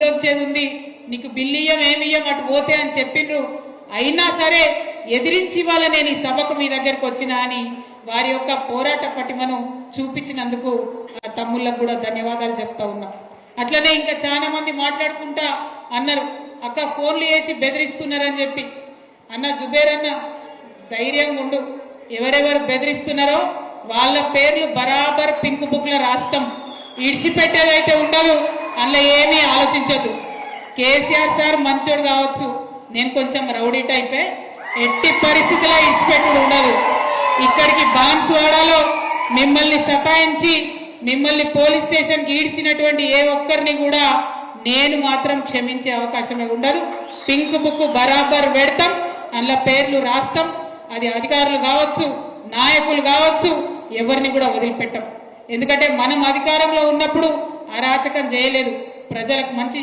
వచ్చేది ఉంది. నీకు బిల్లియం ఏమియ్యం అటు పోతే అని చెప్పిండ్రు అయినా సరే ఎదిరించి ఇవాళ నేను ఈ సభకు మీ దగ్గరకు వచ్చినా అని వారి యొక్క పోరాట పటిమను చూపించినందుకు ఆ తమ్ముళ్ళకు కూడా ధన్యవాదాలు చెప్తా ఉన్నా. అట్లనే ఇంకా చాలా మంది మాట్లాడుకుంటా అన్నారు. అక్క ఫోన్లు వేసి బెదిరిస్తున్నారని చెప్పి. అన్న జుబేర్ అన్న ధైర్యంగా ఉండు. ఎవరెవరు బెదిరిస్తున్నారో వాళ్ళ పేర్లు బరాబర్ పింక్ బుక్లో రాస్తాం. ఇడిచిపెట్టేదైతే ఉండదు. అందులో ఏమీ ఆలోచించద్దు. కేసీఆర్ సార్ మంచోడు కావచ్చు. నేను కొంచెం రౌడీ టైపే. ఎట్టి పరిస్థితిలో ఇడిచిపెట్టుడు ఉండదు. ఇక్కడికి బాన్స్వాడలో మిమ్మల్ని సతాయించి మిమ్మల్ని పోలీస్ స్టేషన్కి ఈడ్చినటువంటి ఏ ఒక్కరిని కూడా నేను మాత్రం క్షమించే అవకాశమే ఉండదు. పింక్ బుక్ బరాబర్ పెడతాం. అందులో పేర్లు రాస్తాం. అది అధికారులు కావచ్చు నాయకులు కావచ్చు ఎవరిని కూడా వదిలిపెట్టాం. ఎందుకంటే మనం అధికారంలో ఉన్నప్పుడు అరాచకం చేయలేదు. ప్రజలకు మంచి